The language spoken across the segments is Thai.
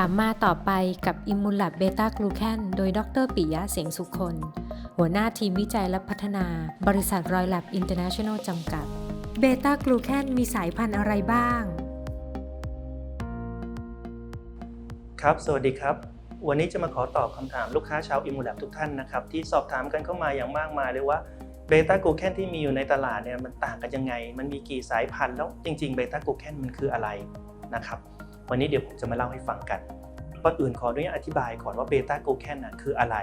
ถามมาต่อไปกับอิมูล a บเบต้ากลูแคนโดยดรปิยะเสียงสุคน หัวหน้าทีมวิจัยและพัฒนา บริษัทรอย l ล b อินเตอร์เนชั่นแนลจำกัด เบต้ากลูแคนมีสายพันธุ์อะไรบ้าง ครับ สวัสดีครับ วันนี้จะมาขอตอบคำถามลูกค้าชาวอิมูแลบทุกท่านนะครับ ที่สอบถามกันเข้ามาอย่างมากมายเลยว่าเบต้ากลูแคนที่มีอยู่ในตลาดเนี่ยมันต่างกันยังไง มันมีกี่สายพันธุ์แล้วจริงๆเบต้ากลูแคนมันคืออะไรนะครับ วันนี้เดี๋ยวผมจะมาเล่าให้ฟังกันก่อนอื่นขออนุญาตอธิบายก่อนว่าเบต้ากูแคนน่ะคืออะไร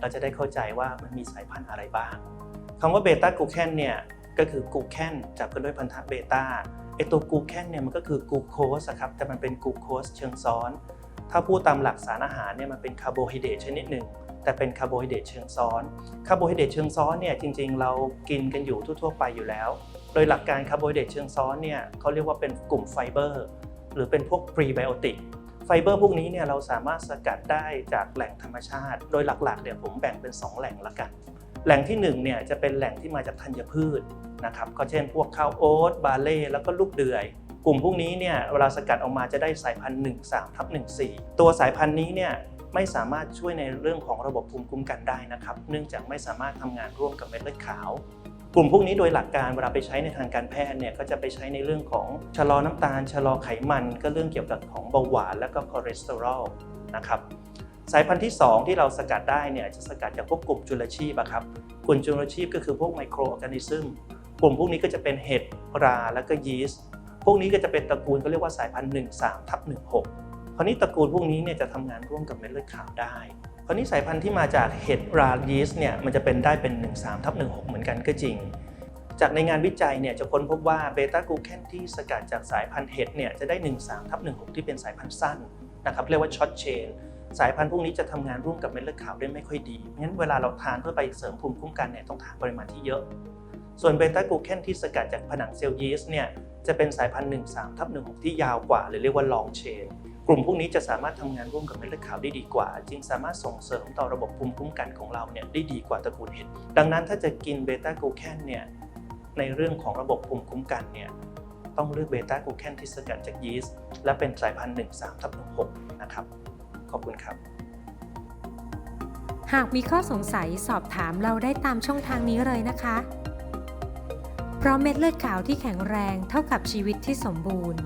เราจะได้เข้าใจว่ามันมีสายพันธุ์อะไรบ้างคำว่าเบต้ากูแคนเนี่ยก็คือกูแคนจับกันด้วยพันธะเบต้าไอตัวกูแคนเนี่ยมันก็คือกูโคสครับแต่มันเป็นกูโคสเชิงซ้อน ถ้าพูดตามหลักสารอาหารเนี่ยมันเป็นคาร์โบไฮเดรตชนิดหนึ่งแต่เป็นคาร์โบไฮเดรตเชิงซ้อน คาร์โบไฮเดรตเชิงซ้อนเนี่ยจริงๆ เรากินกันอยู่ทั่วๆ ไปอยู่แล้ว โดยหลักการคาร์โบไฮเดรตเชิงซ้อนเนี่ยเขาเรียกว่าเป็นกลุ่มไฟเบอร์ หรือเป็นพวกพรีไบโอติกไฟเบอร์พวกนี้เนี่ยเราสามารถสกัดได้จากแหล่งธรรมชาติ โดยหลักๆเนี่ยผมแบ่งเป็น 2 แหล่งละกัน แหล่งที่1เนี่ยจะเป็นแหล่งที่มาจากธัญพืชนะครับก็เช่นพวกข้าวโอ๊ตบาเล่แล้วก็ลูกเดือย กลุ่มพวกนี้เนี่ยเวลาสกัดออกมาจะได้สายพันธุ์1 3ทับ14 ตัวสายพันธุ์นี้เนี่ยไม่สามารถช่วยในเรื่องของระบบภูมิคุ้มกันได้นะครับ เนื่องจากไม่สามารถทำงานร่วมกับเม็ดเลือดขาว กลุ่มพวกนี้โดยหลักการเวลาไปใช้ในทางการแพทย์เนี่ยก็จะไปใช้ในเรื่องของชะลอน้ำตาล ชะลอไขมันก็เรื่องเกี่ยวกับของเบาหวานและก็คอเลสเตอรอลนะครับสายพันธุ์ที่ 2 ที่เราสกัดได้เนี่ยจะสกัดจากพวกกลุ่มจุลชีพอะครับกลุ่มจุลชีพก็คือพวกไมโครออร์แกนิซึมกลุ่มพวกนี้ก็จะเป็นเห็ดราและก็ยีสต์พวกนี้ก็จะเป็นตระกูลเขาเรียกว่าสายพันธุ์1 3ทับ16คราวนี้ตระกูลพวกนี้เนี่ยจะทำงานร่วมกับเม็ดเลือดขาวได้ คราวนี้สายพันธุ์ที่มาจากเห็ดรายีสเนี่ยมันจะเป็นได้เป็น 1 3ทับ16 เหมือนกันก็จริง จากในงานวิจัยเนี่ยจะค้นพบว่าเบต้ากลูแคนที่สกัดจากสายพันธุ์เห็ดเนี่ยจะได้ 1 3ทับ16 ที่เป็นสายพันธุ์สั้นนะครับเรียกว่าช็อตเชนสายพันธุ์พวกนี้จะทำงานร่วมกับเม็ดเลือดขาวได้ไม่ค่อยดีงั้นเวลาเราทานเพื่อไปเสริมภูมิคุ้มกันเนี่ยต้องทานปริมาณที่เยอะ ส่วนเบต้ากลูแคนที่สกัดจากผนังเซลล์ยีสต์เนี่ยจะเป็นสายพันธุ์1 3ทับ16 ที่ยาวกว่าหรือเรียกว่าลองเชน กลุ่มพวกนี้จะสามารถทำงานร่วมกับเม็ดเลือดขาวได้ดีกว่า จึงสามารถส่งเสริมต่อระบบภูมิคุ้มกันของเราเนี่ยได้ดีกว่าตระกูลเห็ดดังนั้นถ้าจะกินเบต้ากลูแคนเนี่ยในเรื่องของระบบภูมิคุ้มกันเนี่ยต้องเลือกเบต้ากลูแคนที่สกัดจากยีสต์และเป็นสายพันธุ์1 3ทับ6นะครับ ขอบคุณครับ หากมีข้อสงสัยสอบถามเราได้ตามช่องทางนี้เลยนะคะ เพราะเม็ดเลือดขาวที่แข็งแรงเท่ากับชีวิตที่สมบูรณ์